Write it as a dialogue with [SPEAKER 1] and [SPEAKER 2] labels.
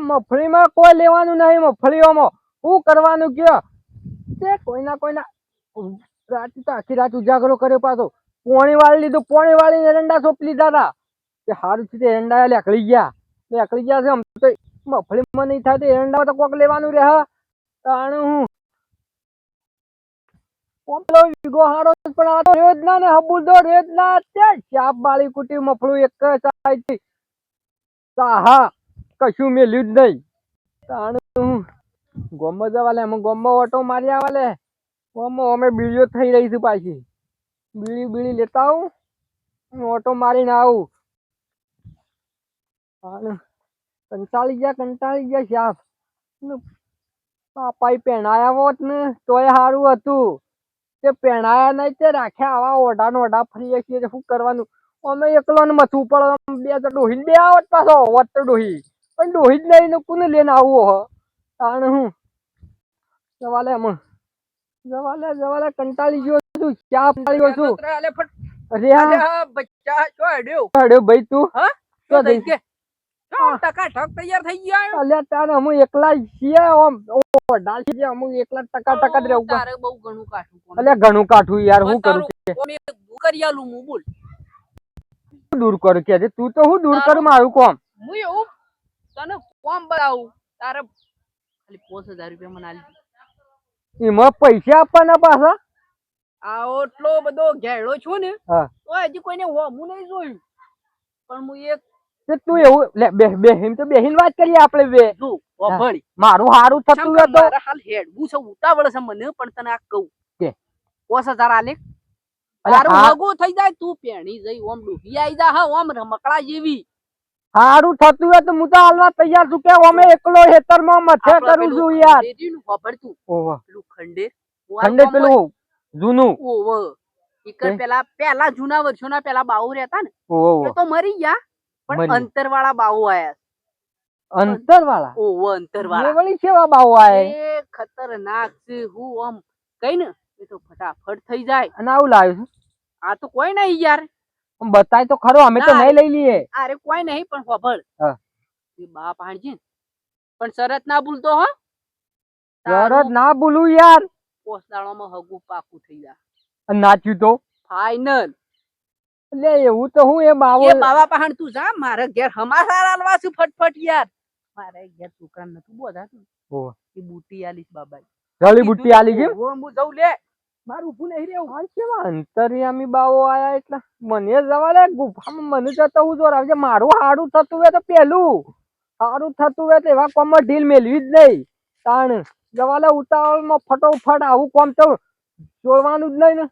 [SPEAKER 1] મફળીમાં કોઈ લેવાનું નહીં, મફળીઓમાં. શું કરવાનું કયો? કોઈના કોઈના રાત આખી રાત ઉજાગરો કર્યો પાછો. પોણી વાળી લીધું, પોણી વાળી એરંડા સોપ લીધા હતા તે સારું છે તે એરંડા લેકળી ગયા. લેકળી ગયા છે, આમ તો મફળીમાં નહીં થાય તો એરંડા તો કોક લેવાનું રહે તાણું હું. પેલો પણ આ તો રહ્યો ના હબુલ તો રહ્યો જ ના તે શાપ બાળી કુટી મફળું એક સાઈડ સાઈડથી હા કશું મેલ્યું જ નહીં. તાણે હું ગોમમાં જવા લે અમે ગોમમાં ઓટો મારી આવા લે. ગોમમાં અમે બીડીઓ થઈ રહી છું પાછી. બીડી બીડી લેતા આવું ઓટો મારીને આવું. કંટાળી ગયા કંટાળી ગયા શાપ પાપાઈ પહેણાયા હોત ને, તોય સારું હતું. તે પહેણાયા નહીં, તે રાખ્યા આવા ઓઢા ઓઢા છીએ શું કરવાનું? અમે એકલો ને મથું પડે બે તો ડોહી બે આવત પાછો હોત તો ડોહી. પણ ડોહી જ નહીં ને કોને લઈને આવવો હ? કારણ હું? જવાલે એમ જવાલે જવાલે કંટાળી ગયો છું. ચા પીળી ગયો છું
[SPEAKER 2] અલે
[SPEAKER 1] અરે હા.
[SPEAKER 2] બચ્ચા શું અડ્યો?
[SPEAKER 1] અડ્યો ભાઈ તું?
[SPEAKER 2] હા?
[SPEAKER 1] તો
[SPEAKER 2] થઈ
[SPEAKER 1] થઈ
[SPEAKER 2] ટકા ઠક તૈયાર થઈ ગયા
[SPEAKER 1] અલ્યા તારે અમે એકલા છીએ ઓમ અમે એકલા ટકા ટકા જ રહેવું
[SPEAKER 2] તારે બહુ ઘણું કાઠું
[SPEAKER 1] અલ્યા ઘણું કાઠું યાર હું કરું?
[SPEAKER 2] હું બોલ.
[SPEAKER 1] દૂર કરું? કે? તું તો હું દૂર કરું મારું કોમ?
[SPEAKER 2] હું એવું? તને કોમ બતાવું. તારે ખાલી પાંચ હજાર રૂપિયા મને આલી
[SPEAKER 1] એમાં પૈસા આપવાના પાછા?
[SPEAKER 2] આ એટલો બધો ઘેડો છું ને તો હજી કોઈને હોમું નહીં જોયું. પણ હું એક
[SPEAKER 1] તું એવું લે બે બે તો બેહીન વાત કરીએ આપણે બે.
[SPEAKER 2] વફળી.
[SPEAKER 1] મારું હારું થતું
[SPEAKER 2] હતું. હાલ હેડવું છે ઉતાવળ છે મને પણ તને આ કહું.
[SPEAKER 1] કે?
[SPEAKER 2] પાંચ હજાર આલે. તારું હગું થઈ જાય તું પેણી જઈ ઓમ ડૂબી આઈ જા હા ઓમ રમકડા જેવી.
[SPEAKER 1] સારું થતું હોય તો હું તો હાલવા તૈયાર છું કે અમે એકલો હેતરમાં મથે કરું છું યાર.
[SPEAKER 2] ખંડેરીનું ખબર તું?
[SPEAKER 1] ઓવા
[SPEAKER 2] પેલું
[SPEAKER 1] ખંડે? પેલું જૂનું.
[SPEAKER 2] ઓવ ઈકર પેલા પેલા જૂના વર્ષોના પેલા બાઉ રહેતા ને તો મરી ગયા પણ
[SPEAKER 1] અંતર
[SPEAKER 2] વાળા બાઉ આયા
[SPEAKER 1] અંતર વાળા
[SPEAKER 2] ઓવ અંતરવાળા.
[SPEAKER 1] વળી કેવા બાઉ આયા
[SPEAKER 2] એ ખતરનાક છે હું આમ કઈ ને એ તો ફટાફટ થઈ જાય.
[SPEAKER 1] અને આવું લાવ્યું
[SPEAKER 2] આ તો કોઈ નહીં યાર.
[SPEAKER 1] બતાય તો ખરો અમે તો નહીં લઈ લઈએ.
[SPEAKER 2] અરે કોઈ નહીં પણ હોભળ
[SPEAKER 1] હા.
[SPEAKER 2] એ બા પાણજી પણ શરત ના ભૂલતો હો.
[SPEAKER 1] શરત ના ભૂલું યાર.
[SPEAKER 2] પોસદાળામાં હગું પાકું થઈ જા.
[SPEAKER 1] અને નાચ્યું તો?
[SPEAKER 2] ફાઈનલ
[SPEAKER 1] એટલે એવું તો હું એ બાવો
[SPEAKER 2] એ બાવા પાહણ તું જા મારે ઘેર હમાસાર આલવા છું ફટફટ યાર. મારે ઘેર છોકરા નતું બોધાતું.
[SPEAKER 1] ઓવે.
[SPEAKER 2] એ બુટી આલીશ બાબા
[SPEAKER 1] બુટી આલી છે
[SPEAKER 2] હું જઉં લે. મારું ઊભું નહીં રહેવું.
[SPEAKER 1] હા કેવા અંતરિયામી બાવો આયા એટલે? મને જવા લે ગુફામાં મને જતો હું જોર આવજે. મારું હારું થતું હોય તો પેલું. હારું થતું હોય તો એવા કોમમાં ઢીલ મેલવી જ નહીં. તાણ, જવા લે ઉતાવળમાં ફટોફટ આવું કોમ તો જોડવાનું જ નહીં ને.